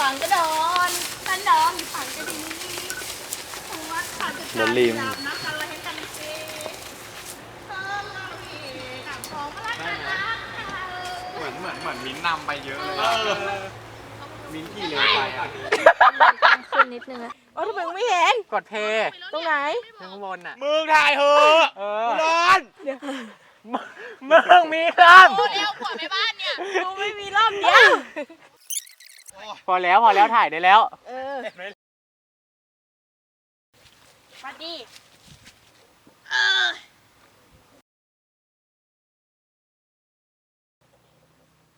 ฟังก็โดนท่านน้องอยู่ฝั่งก็ดีหัวขาดจะเดี๋ยวริมจับนักกันเลยให้กันสิเออเราอีกกับของรักกันรักกันเหมือนเหมือนเหมือนมิ้นนำไปเยอะเลยอะมิ้นที่เร็วไปอะตั้งขึ้นนิดนึงอะเออทำไมมึงไม่เห็น กดเพตรงไหน ข้างบนอะ มึงถ่ายเหอะเออ ร้อนมึงมีครัโอ้เร็วกว่าแม่บ้านเนี่ย กูไม่มีรอบเดียว พอแล้วพอแล้วถ่ายได้แล้ว เออปัดดี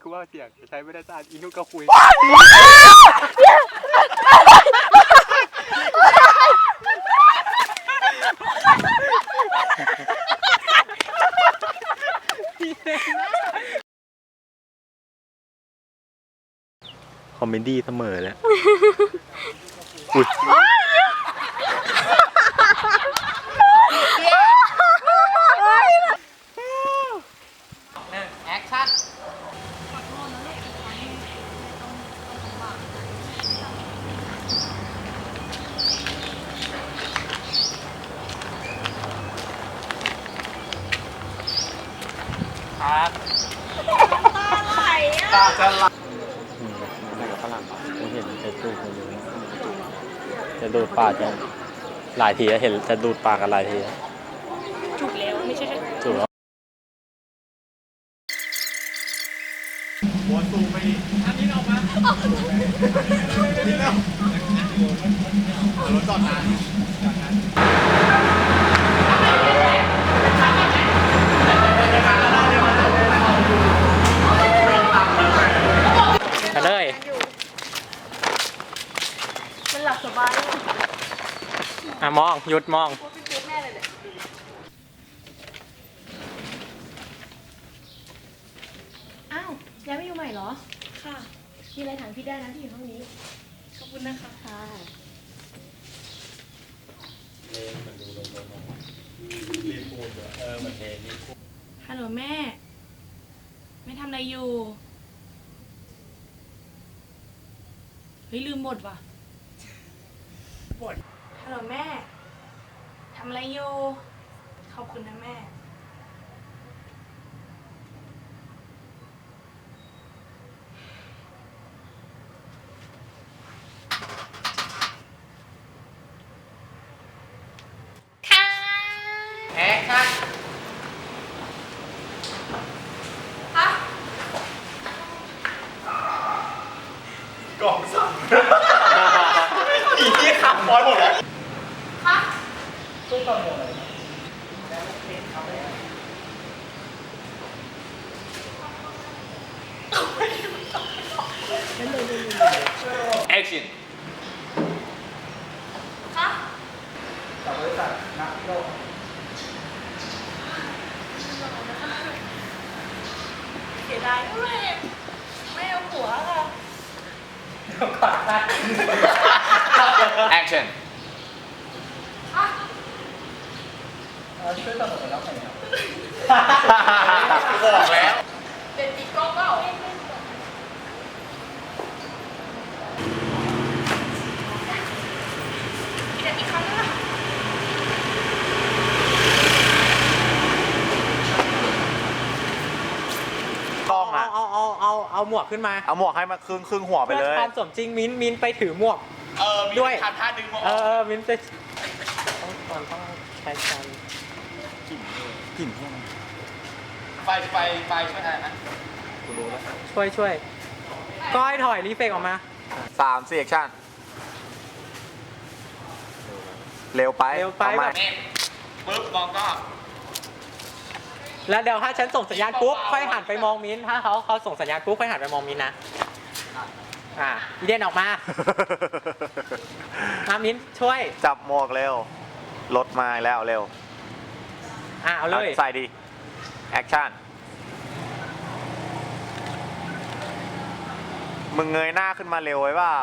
คือว่าเสียงใช้ไม่ได้จ้าอีนุก็คุย คอมเมดี้เสมอแล้วแอคชั่นครับตาจะไหล อืมนั่นกับฝรั่งไม่เห็นจะดูดเขาเยอะ จะดูดปากกันหลายทีแล้วเห็นจะดูดปากกันหลายทีแล้วจุกแล้วไม่ใช่จุดแล้วหัวซูมไปดิอันนี้ออกมานี่แล้วรถจอดนานจอดนาน มันหลับสบายอะมองหยุดมองอ้าวย้ายไม่อยู่ใหม่เหรอ ค่ะ มีอะไรถามพี่ได้นะที่อยู่ห้องนี้ ขอบคุณนะคะค่ะฮัลโหลแม่ ไม่ทำอะไรอยู่ เฮ้ยลืมบทว่ะบท ฮัลโหลแม่ทำอะไรอยู่ขอบคุณนะแม่ ค่ะ แอคชั่นฮะ กล่องสั่นอีที่ขับบอลหมดแล้วฮะ แอคชั่นคะเสียดายด้วยไม่เอาหัวค่ะแอคชั่น อะ บอกแล้วเด็ดติดกล้องเปล่าเด็ดอีกครั้งนึงอะกล้องเอาอะ เอาเอาเอาเอาหมวกขึ้นมาเอาหมวกให้มาครึ่งครึ่งหัวไปเพื่เลอยความสมจริงมิ้นมิ้นไปถือหมวก เออด้วย ทำท่าดึงหมวกเออเออมิ้นไปต้องมันต้องใช้การก ลิ่นพวกมันไฟไฟไฟช่วยอะไรนะช่วยช่วยก้อยถอยรีเฟกออกมา สามสี่แอคชั่น เร็วไปเร็วไปอาใหม่แบบปึ๊บมองก็แล้วเดี๋ยวถ้าฉันส่งสัญญาณปุ๊บค่อยหันไปมองมิ้นถ้าเขาเขาส่งสัญญาณปุ๊บค่อยหันไปมองมิ้นนะอ่าอีเดนออกมามามิ้นช่วยจับหมวกเร็วรถมาแล้วเร็ว อ่าเอาเลยใส่ดิแอคชั่น มึงเงยหน้าขึ้นมาเร็วไว้เปล่า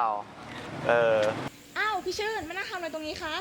เออ อ้าวพี่ชื่นมานั่งทำอะไรตรงนี้คะ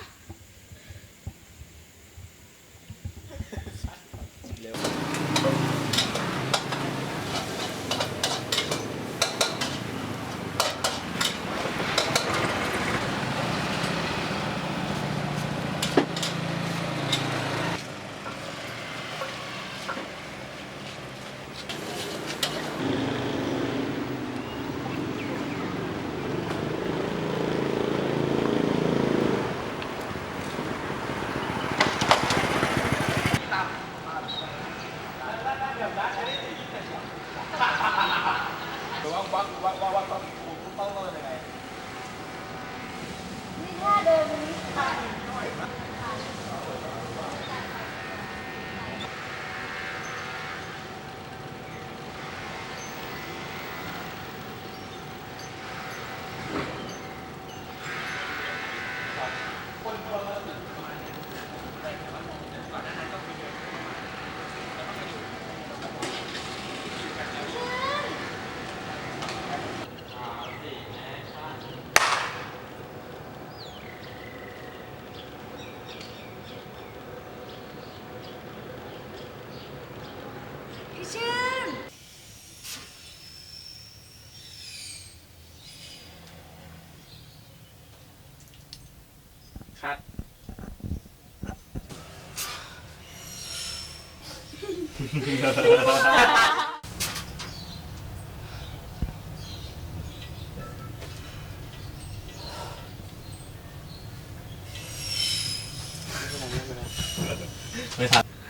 ครับ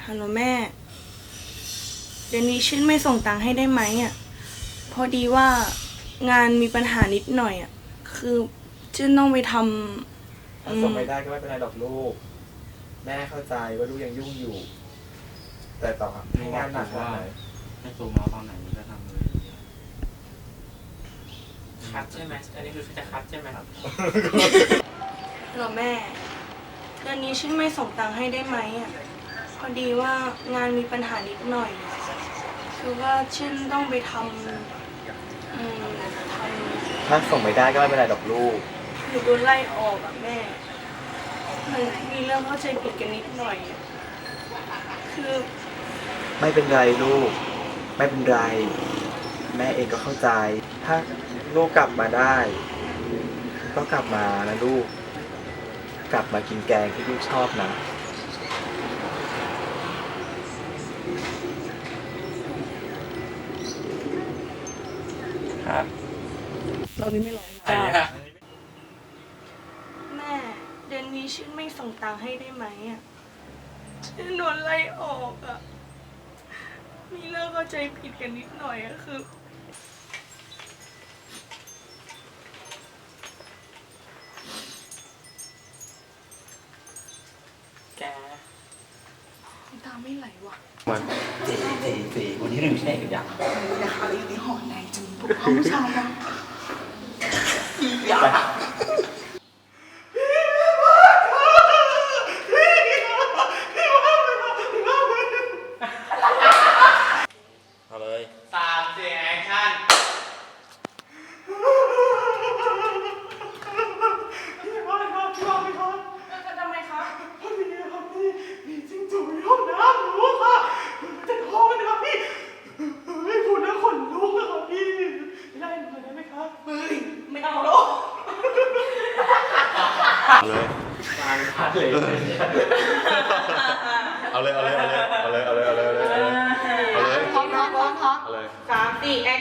ฮัลโหลแม่ เดี๋ยวนี้ชื่นไม่ส่งตังค์ให้ได้ไหมอะ พอดีว่างานมีปัญหานิดหน่อยอะ คือชื่นต้องไปทำ ถ้าส่งไม่ได้ก็ไม่เป็นไรหรอกลูก แม่เข้าใจว่าลูกยังยุ่งอยู่ แต่ต่อให้งานหนักขนาดไหนให้ซูมเอาตอนไหนมันก็ทำเลยคัดใช่ไหมอันนี้คือจะคัดใช่ไหมครับฮัลโหลแม่เดือนนี้ฉันไม่ส่งตังค์ให้ได้ไหมอะ พอดีว่างานมีปัญหานิดหน่อย คือว่าฉันต้องไปทำอืมทถ้าส่งไม่ได้ก็ไม่เป็นไรหรอกลูกำห นูโดนไล่ออกอะแม่ มันมีเรื่องเข้าใจผิดกันนิดหน่อยอะคือไม่เป็นไรลูก ไม่เป็นไร แม่เองก็เข้าใจ ถ้าลูกกลับมาได้ ก็กลับมานะลูก กลับมากินแกงที่ลูกชอบนะ ครับ เราไม่ร้องอันนี้ฮะแม่เดือ นนี้ฉันไม่ส่งตังค์ให้ได้ไหมอะฉันโดนไล่ออกอะ มีเรื่องเข้าใจผิดกันนิดหน่อยอะคือ แกตาไม่ไหลว่ะสี่สี่สี่วันนี้หนึ่งใช่กันยังนะคะอยู่ในหอในจนพวกเขาผู้ชายอะเอา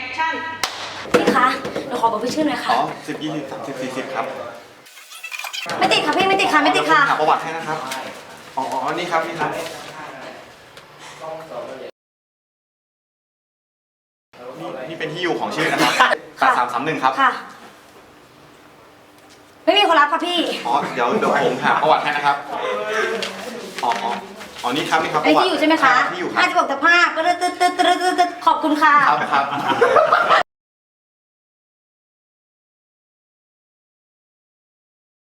คชั่น พี่คะหนูขอบอกพี่ชื่อหน่อยค่ะ อ๋อสิบยี่สิบสามสิบสี่สิบครับไม่ติดค่ะพี่ไม่ติดค่ะไม่ติดค่ะ หาประวัติให้นะครับ อ๋ออ๋อนี่ครับนี่ครับ นี่นี่เป็นที่อยู่ของชื่อนะครับแปดสามสามหนึ่งครับ ค่ะ ไม่มีคนรับค่ะพี่ อ๋อ เดี๋ยวเดี๋ยวผมหาประวัติให้นะครับ อ๋ออ๋อ อ๋อนี่ครับนี่ครับอันนี้ที่อยู่ใช่ไหมคะที่อยู่คห้ารับสิบหกตะภาพตึ๊ดตึ๊ดตึ๊ดตึ๊ดตึ๊ดขอบคุณค่ะ ครับครับ